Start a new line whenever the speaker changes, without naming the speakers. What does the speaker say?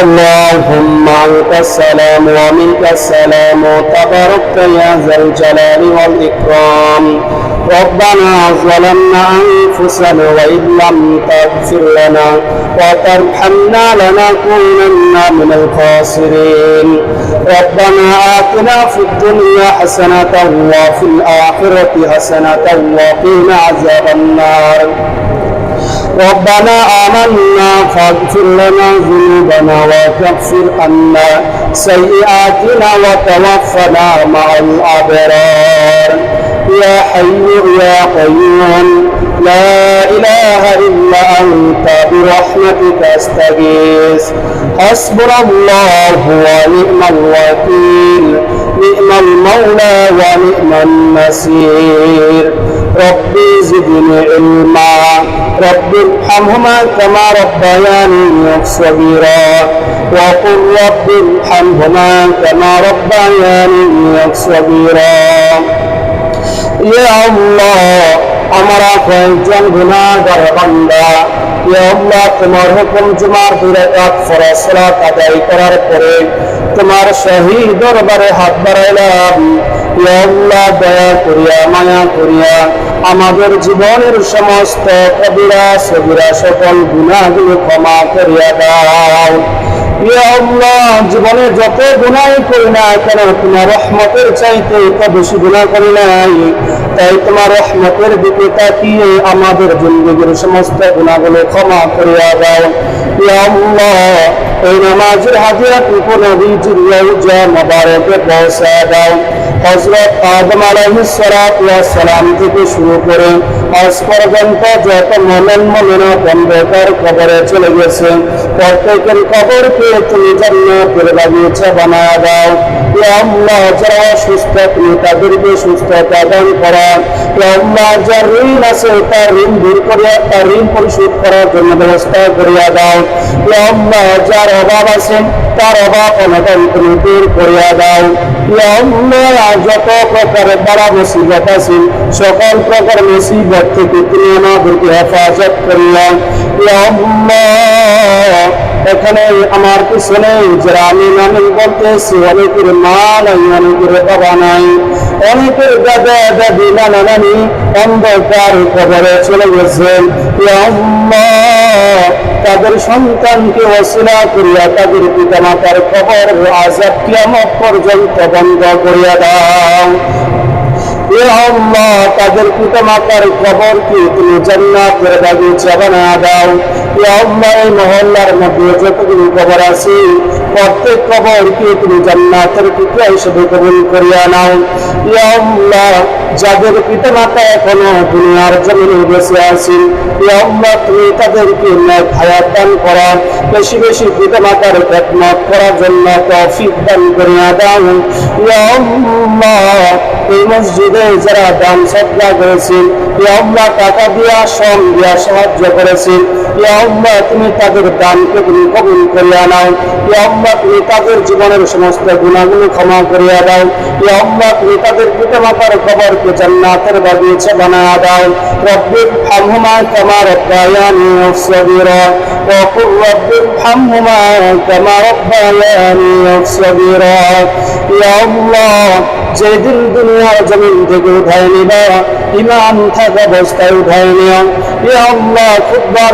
اللهم أنت السلام ومنك السلام. تباركت يا ذا الجلال والإكرام. ربنا ظلمنا أنفسنا وإن لم تغفر لنا وترحمنا لنكونن من الخاسرين. ربنا آتنا في الدنيا حسنة وفي الآخرة حسنة وقنا عذاب النار. ربنا آمنا فاغفر لنا ذنوبنا وتغفر عنا سيئاتنا وتوفنا مع الأبرار. يا حي يا قيوم لا إله إلا أنت برحمتك أستغيث. حسبنا الله ونعم الوكيل نعم المولى ونعم النصير. ربي زدني علما. رب ارحمهما كما ربياني صغيرا وقل رب ارحمهما كما ربياني صغيرا ইয়ে আল্লাহ আমরা কয়েকজন গুনাহগার বান্দা তোমার হুকুম জুমার দুই রাকাত ফরজ সালাত আদায় করার পরে তোমার শহীদ দরবারে হাত বাড়াইলাম। ইয়ে দয়া করিয়া, মায়া করিয়া আমাদের জীবনের সমস্ত কবিরা, সবিরা, সকল গুণাগুলো ক্ষমা করিয়া দাও। ইয়া জীবনে যত গুণাই করি না কেন, তোমার রহমতের চাইতে তো বেশি গুনাহ করি নাই। তাই তোমার রহমতের দিকে তাকিয়ে আমাদের জিন্দগির সমস্ত গুণাগুলো ক্ষমা করিয়া দাও। এই নামাজের হাজিরাটুকু নবীজির রওজা মোবারকে পৌঁছা দাও। হযরত আদম সালাম থেকে শুরু করে আজ পর্যন্ত যত মনন মননা বন্ধকার কবরে চলে গেছে, প্রত্যেকের কবরকে তুমি জান্নাতের বাগিচা বানায় দাও। আল্লাহ, যারা সুস্থ তুমি তাদেরকে সুস্থতা দান করা। আল্লাহ যার ঋণ আছে, তার ঋণ দূর করিয়া তার ঋণ পরিশোধ করার জন্য ব্যবস্থা করিয়া দাও। আল্লাহ, যার অভাব আছে, তার অভাব অনটন তুমি দূর করিয়া দাও। আল্লাহ, যত প্রকারের বড় মুসিবত আছে, সকল প্রকার মুসিবত থেকে তুমি আমাদেরকে হেফাজত করিয়া। আল্লাহ এখানে আমার পিছনে যারা আমি নামিন বলতেছি, অনেকের মা নাই, অনেকের বাবা নাই। অনেকের দাদা, দাদি, নানা নানি অন্ধকার খবরে চলে গেছেন। তাদের সন্তানকে অসিলা করিয়া তাদের পিতা মাতার খবর আজাব কিয়ামত পর্যন্ত বন্ধ করিয়া দাও। এ তাদের পিতা মাতার খবরকে তুমি জান্নাতের বাগিচা বানা দাও। এ আল্লাহ, এই মহল্লার মধ্যে যতগুলো খবর আছে, প্রত্যেক খবরকে তুমি জান্নাতের টুকরা হিসেবে কবুল করিয়া নাও। এ আল্লাহ, যাদের পিতা মাতা এখনও দুনিয়ার জমিনে বেঁচে আছেন এ আল্লাহ, তুমি তাদেরকে ন্যায় হায়াত দান করা। বেশি বেশি পিতা মাতার খেদমত করার জন্য তৌফিক দান করিয়া দাও। ইয়া আল্লাহ, এই মসজিদে যারা দান সদ্গা করেছেন এই আল্লাহ টাকা দিয়া শ্রম দিয়া সাহায্য করেছেন। ইয়া আল্লাহ তুমি তাদের দানকে তুমি কবুল করিয়া নাও ইয়া আল্লাহ তুমি তাদের জীবনের সমস্ত গুণাগুলো ক্ষমা করিয়া দাও ইয়া আল্লাহ তুমি তাদের পিতা মাতার খবরকে জান্নাতের বাগিচা বানায়া দাও রব্বির হামহুমা কামা রব্বায়ানি সগীরা وقل رب ارحمهما كما ربياني صغيرا يا الله যেদিন দুনিয়ার জমিন থেকে উঠায় নিবা ইমান থাকা অবস্থায় উঠায় নিও ইয়া আল্লাহ খুববার